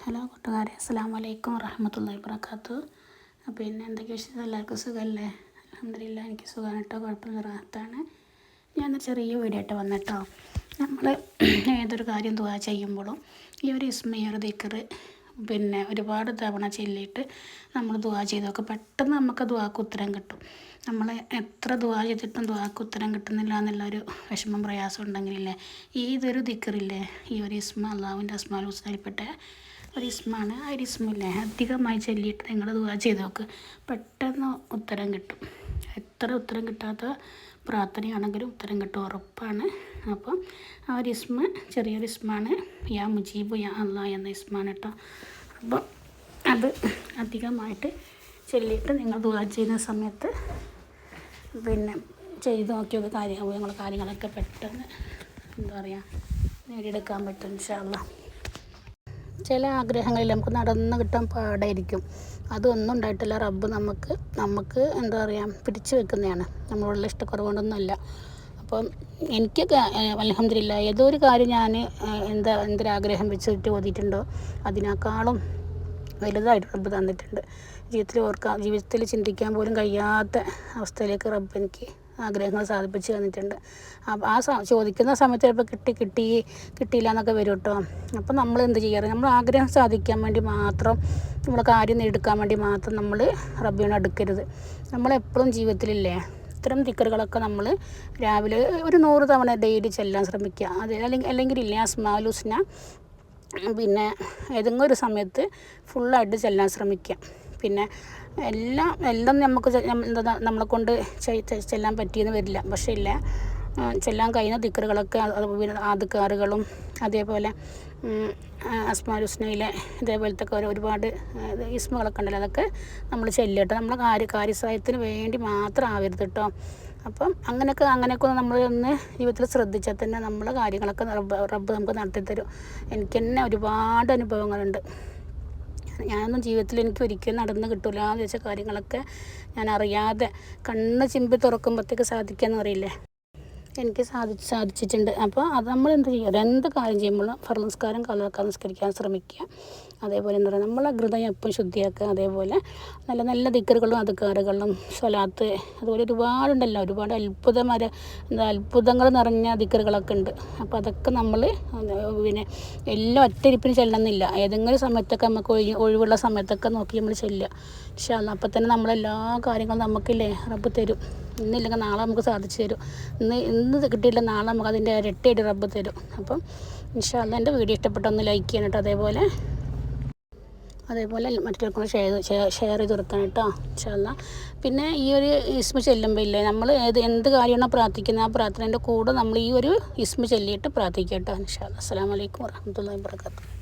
Hello കൂട്ടുകാരെ അസ്സാം വലൈക്കും വറഹമത്തല്ലാ വാബർക്കാത്തു പിന്നെ എന്തൊക്കെ വിഷയം എല്ലാവർക്കും സുഖമല്ലേ അലഹമില്ല എനിക്ക് സുഖമാണ് കേട്ടോ കുഴപ്പമില്ല റാത്താണ് ഞാൻ ചെറിയ വീഡിയോ ആയിട്ട് വന്നിട്ടോ. നമ്മൾ ഏതൊരു കാര്യം ദുവാ ചെയ്യുമ്പോഴും ഈ ഒരു ഇസ്മയ ഒരു ദിക്കറ് പിന്നെ ഒരുപാട് തവണ ചെല്ലിയിട്ട് നമ്മൾ ദുവാ ചെയ്തൊക്കെ പെട്ടെന്ന് നമുക്ക് ദുവാക്ക് ഉത്തരം കിട്ടും. നമ്മൾ എത്ര ദുവാ ചെയ്തിട്ടും ദുവാക്ക് ഉത്തരം കിട്ടുന്നില്ല എന്നുള്ളൊരു വിഷമം പ്രയാസം ഉണ്ടെങ്കിലില്ലേ ഈ ദിക്കറില്ലേ ഈ ഒരു ഇസ്മ അള്ളാഹുവിന്റെ അസ്മാൽ ഹുസ്നായിൽപ്പെട്ട ഒരു ഇസ്മാണ് ആ ഒരു ഇസ്മില്ലേ അധികമായി ചൊല്ലിയിട്ട് നിങ്ങൾ ദുവാ ചെയ്ത് നോക്ക്. പെട്ടെന്ന് ഉത്തരം കിട്ടും. എത്ര ഉത്തരം കിട്ടാത്ത പ്രാർത്ഥനയാണെങ്കിലും ഉത്തരം കിട്ടും. ഉറപ്പാണ്. അപ്പം ആ ഒരു ഇസ്മ ചെറിയൊരു ഇസ്മാണ്. യാ മുജീബ് യാ അല്ല എന്ന ഇസ്മാണ് കേട്ടോ അപ്പം അത് അധികമായിട്ട് ചൊല്ലിയിട്ട് നിങ്ങൾ ദുവാ ചെയ്യുന്ന സമയത്ത് പിന്നെ ചെയ്ത് നോക്കിയത് കാര്യമാകും ഞങ്ങൾ കാര്യങ്ങളൊക്കെ പെട്ടെന്ന് എന്താ പറയുക നേടിയെടുക്കാൻ പറ്റും ഇൻഷാല്ല ചില ആഗ്രഹങ്ങളിൽ നമുക്ക് നടന്ന് കിട്ടാൻ പാടായിരിക്കും. അതൊന്നും ഉണ്ടായിട്ടില്ല. റബ്ബ് നമുക്ക് നമുക്ക് എന്താ പറയുക പിടിച്ചു വെക്കുന്നതാണ്. നമ്മളുള്ള ഇഷ്ടക്കുറവുകൊണ്ടൊന്നുമല്ല അപ്പം എനിക്കൊക്കെ അലഹമില്ല ഏതോ ഒരു കാര്യം ഞാൻ എന്താ എന്തൊരാഗ്രഹം വെച്ചിട്ട് ഓതിയിട്ടുണ്ടോ അതിനേക്കാളും വലുതായിട്ട് റബ്ബ് തന്നിട്ടുണ്ട്. ജീവിതത്തിൽ ഓർക്കാൻ ജീവിതത്തിൽ ചിന്തിക്കാൻ പോലും കഴിയാത്ത അവസ്ഥയിലേക്ക് റബ്ബ് എനിക്ക് ആഗ്രഹങ്ങൾ സാധിപ്പിച്ച് തന്നിട്ടുണ്ട്. ആ ചോദിക്കുന്ന സമയത്ത് ചിലപ്പോൾ കിട്ടി കിട്ടി കിട്ടിയില്ല എന്നൊക്കെ വരും കേട്ടോ അപ്പം നമ്മൾ എന്ത് ചെയ്യാറ്? നമ്മൾ ആഗ്രഹം സാധിക്കാൻ വേണ്ടി മാത്രം നമ്മൾ കാര്യം നേടുക്കാൻ വേണ്ടി മാത്രം നമ്മൾ റബ്ബിയോട് അടുക്കരുത്. നമ്മളെപ്പോഴും ജീവിതത്തിലില്ലേ ഇത്തരം ദിക്കറുകളൊക്കെ നമ്മൾ രാവിലെ ഒരു നൂറ് തവണ ഡെയിലി ചെല്ലാൻ ശ്രമിക്കുക അത് അല്ലെങ്കിൽ അല്ലെങ്കിൽ ഇല്ലേ അസ്മാലുസ്ന പിന്നെ ഏതെങ്കിലും ഒരു സമയത്ത് ഫുള്ളായിട്ട് ചെല്ലാൻ ശ്രമിക്കുക പിന്നെ എല്ലാം എല്ലാം നമുക്ക് എന്താ നമ്മളെ കൊണ്ട് ചെല്ലാൻ പറ്റിയെന്ന് വരില്ല. പക്ഷേ ഇല്ല. ചെല്ലാൻ കഴിയുന്ന ദിക്കറുകളൊക്കെ ആദ്യക്കാറുകളും അതേപോലെ അസ്മാലുസ്നയിലെ ഇതേപോലത്തെ ഒക്കെ ഒരുപാട് ഇസ്മുകളൊക്കെ ഉണ്ടല്ലോ. അതൊക്കെ നമ്മൾ ചെല്ലട്ടോ നമ്മൾ കാര്യ കാര്യസായത്തിന് വേണ്ടി മാത്രം ആവരുത് കേട്ടോ. അപ്പം അങ്ങനെയൊക്കെ അങ്ങനെയൊക്കെ നമ്മൾ ഒന്ന് ജീവിതത്തിൽ ശ്രദ്ധിച്ചാൽ തന്നെ നമ്മൾ കാര്യങ്ങളൊക്കെ റബ്ബ് റബ്ബ് നമുക്ക് നടത്തിത്തരും. എനിക്ക് തന്നെ ഒരുപാട് അനുഭവങ്ങളുണ്ട്. ഞാനൊന്നും ജീവിതത്തിൽ എനിക്ക് ഒരിക്കലും നടന്ന് കിട്ടില്ല എന്ന് വെച്ച കാര്യങ്ങളൊക്കെ ഞാൻ അറിയാതെ കണ്ണ് ചിമ്പി തുറക്കുമ്പോഴത്തേക്ക് എന്ന് അറിയില്ലേ എനിക്ക് സാധിച്ച് സാധിച്ചിട്ടുണ്ട്. അപ്പോൾ അത് നമ്മൾ എന്ത് ചെയ്യുക എന്ത് കാര്യം ചെയ്യുമ്പോഴും ഭർമ്മസ്കാരം കാലാക്കാൻ നിസ്കരിക്കാൻ ശ്രമിക്കുക. അതേപോലെ എന്താ പറയുക നമ്മളെ ഹൃദയം എപ്പോഴും ശുദ്ധിയാക്കുക. അതേപോലെ നല്ല നല്ല ദിക്കറുകളും അധികാറുകളും സ്വലാത്ത് അതുപോലെ ഒരുപാടുണ്ടല്ലോ. ഒരുപാട് അത്ഭുതമായ എന്താ അത്ഭുതങ്ങൾ നിറഞ്ഞ ദിക്കറുകളൊക്കെ ഉണ്ട്. അപ്പോൾ അതൊക്കെ നമ്മൾ പിന്നെ എല്ലാം ഒറ്റരിപ്പിന് ചെല്ലണമെന്നില്ല. ഏതെങ്കിലും സമയത്തൊക്കെ നമുക്ക് ഒഴി ഒഴിവുള്ള സമയത്തൊക്കെ നോക്കി നമ്മൾ ചെല്ലുക. പക്ഷേ അപ്പം തന്നെ നമ്മളെല്ലാ കാര്യങ്ങളും നമുക്കില്ലേ റബ്ബ് തരും. ഇന്നില്ലെങ്കിൽ നാളെ നമുക്ക് സാധിച്ചു തരും. ഇന്ന് ഇന്ന് കിട്ടിയില്ല നാളെ നമുക്ക് അതിന്റെ ഇരട്ടിയായിട്ട് റബ്ബ് തരും. അപ്പം ഇൻഷാല്ല എന്റെ വീഡിയോ ഇഷ്ടപ്പെട്ടൊന്ന് ലൈക്ക് ചെയ്യണം അതേപോലെ അതേപോലെ മറ്റൊരു ഷെയർ ഷെയർ ചെയ്ത് കൊടുക്കണം കേട്ടോ ഇൻഷാല്ല പിന്നെ ഈ ഒരു ഇസ്മ ചെല്ലുമ്പോൾ ഇല്ലേ നമ്മൾ ഏത് എന്ത് കാര്യമാണോ പ്രാർത്ഥിക്കുന്നത് ആ പ്രാർത്ഥനേന്റെ കൂടെ നമ്മൾ ഈ ഒരു ഇസ്മ ചൊല്ലിയിട്ട് പ്രാർത്ഥിക്കാം കേട്ടോ ഇൻഷാല്ല അസ്സാം വലൈക്കും വർഹമത്തല്ലാ വാബർക്കാത്തു